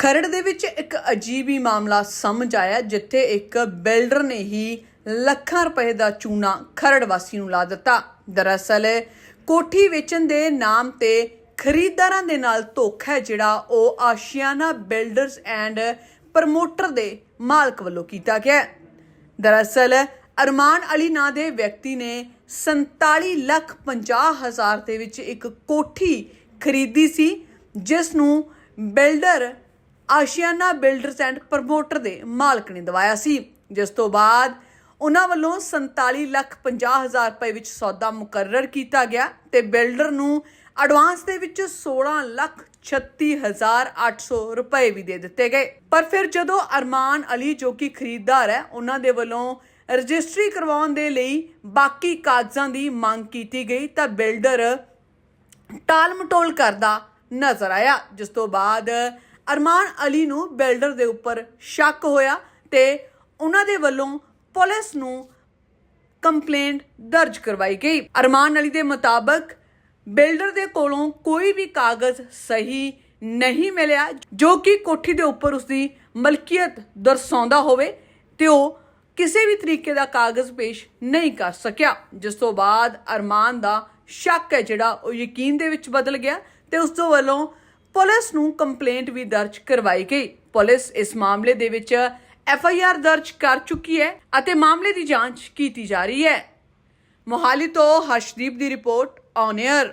ਖਰੜ ਦੇ ਵਿੱਚ ਇੱਕ ਅਜੀਬ ਹੀ ਮਾਮਲਾ ਸਮਝ ਆਇਆ, ਜਿੱਥੇ ਇੱਕ ਬਿਲਡਰ ਨੇ ਹੀ ਲੱਖਾਂ ਰੁਪਏ ਦਾ ਚੂਨਾ ਖਰੜ ਵਾਸੀ ਨੂੰ ਲਾ ਦਿੱਤਾ। ਦਰਅਸਲ, ਕੋਠੀ ਵੇਚਣ ਦੇ ਨਾਮ ਤੇ ਖਰੀਦਦਾਰਾਂ ਦੇ ਨਾਲ ਧੋਖਾ ਜਿਹੜਾ ਉਹ ਆਸ਼ੀਆਨਾ ਬਿਲਡਰਸ ਐਂਡ ਪ੍ਰਮੋਟਰ ਦੇ ਮਾਲਕ ਵੱਲੋਂ ਕੀਤਾ ਗਿਆ ਦਰਅਸਲ, ਅਰਮਾਨ ਅਲੀ ਨਾਂ ਦੇ ਵਿਅਕਤੀ ਨੇ 47 ਲੱਖ 50 ਹਜ਼ਾਰ ਦੇ ਵਿੱਚ ਇੱਕ ਕੋਠੀ ਖਰੀਦੀ ਸੀ, ਜਿਸ ਨੂੰ builder Ashiana builders and promoter ਦੇ ਮਾਲਕ ਨੇ ਦਵਾਇਆ ਸੀ। ਜਿਸ ਤੋਂ ਬਾਅਦ ਉਹਨਾਂ ਵੱਲੋਂ 47 ਲੱਖ 50 ਹਜ਼ਾਰ ਰੁਪਏ ਵਿੱਚ ਸੌਦਾ ਮੁਕਰਰ ਕੀਤਾ ਗਿਆ ਤੇ ਬਿਲਡਰ ਨੂੰ ਐਡਵਾਂਸ ਦੇ ਵਿੱਚ 16 ਲੱਖ 36800 ਰੁਪਏ ਵੀ ਦੇ ਦਿੱਤੇ ਗਏ। ਪਰ ਫਿਰ ਜਦੋਂ ਅਰਮਾਨ ਅਲੀ, ਜੋ ਕਿ ਖਰੀਦਦਾਰ ਹੈ, ਉਹਨਾਂ ਦੇ ਵੱਲੋਂ ਰਜਿਸਟਰੀ ਕਰਵਾਉਣ ਦੇ ਲਈ ਬਾਕੀ ਕਾਗਜ਼ਾਂ ਦੀ ਮੰਗ ਕੀਤੀ ਗਈ, ਤਾਂ ਬਿਲਡਰ ਟਾਲ ਮਟੋਲ ਕਰਦਾ ਨਜ਼ਰ ਆਇਆ। ਜਿਸ ਤੋਂ ਬਾਅਦ ਅਰਮਾਨ ਅਲੀ ਨੂੰ ਬਿਲਡਰ ਦੇ ਉੱਪਰ ਸ਼ੱਕ ਹੋਇਆ ਤੇ ਉਹਨਾਂ ਦੇ ਵੱਲੋਂ ਪੁਲਿਸ ਨੂੰ ਕੰਪਲੇਂਟ ਦਰਜ ਕਰਵਾਈ ਗਈ। ਅਰਮਾਨ ਅਲੀ ਦੇ ਮੁਤਾਬਕ ਬਿਲਡਰ ਦੇ ਕੋਲੋਂ ਕੋਈ ਵੀ ਕਾਗਜ਼ ਸਹੀ ਨਹੀਂ ਮਿਲਿਆ, ਜੋ ਕਿ ਕੋਠੀ ਦੇ ਉੱਪਰ ਉਸਦੀ ਮਲਕੀਅਤ ਦਰਸਾਉਂਦਾ ਹੋਵੇ ਤੇ ਉਹ ਕਿਸੇ ਵੀ ਤਰੀਕੇ ਦਾ ਕਾਗਜ਼ ਪੇਸ਼ ਨਹੀਂ ਕਰ ਸਕਿਆ। ਜਿਸ ਤੋਂ ਬਾਅਦ ਅਰਮਾਨ ਦਾ ਸ਼ੱਕ ਹੈ ਜਿਹੜਾ ਉਹ ਯਕੀਨ ਦੇ ਵਿੱਚ ਬਦਲ ਗਿਆ ਤੇ ਉਸ ਤੋਂ ਵੱਲੋਂ ਪੁਲਿਸ ਨੂੰ ਕੰਪਲੇਂਟ ਵੀ ਦਰਜ ਕਰਵਾਈ ਗਈ। ਪੁਲਿਸ ਇਸ ਮਾਮਲੇ ਦੇ ਵਿੱਚ ਐਫ ਆਈ ਆਰ ਦਰਜ ਕਰ ਚੁੱਕੀ ਹੈ ਅਤੇ ਮਾਮਲੇ ਦੀ ਜਾਂਚ ਕੀਤੀ ਜਾ ਰਹੀ ਹੈ। ਮੋਹਾਲੀ ਤੋਂ ਹਰਸ਼ਦੀਪ ਦੀ ਰਿਪੋਰਟ ਔਨ 에ਅਰ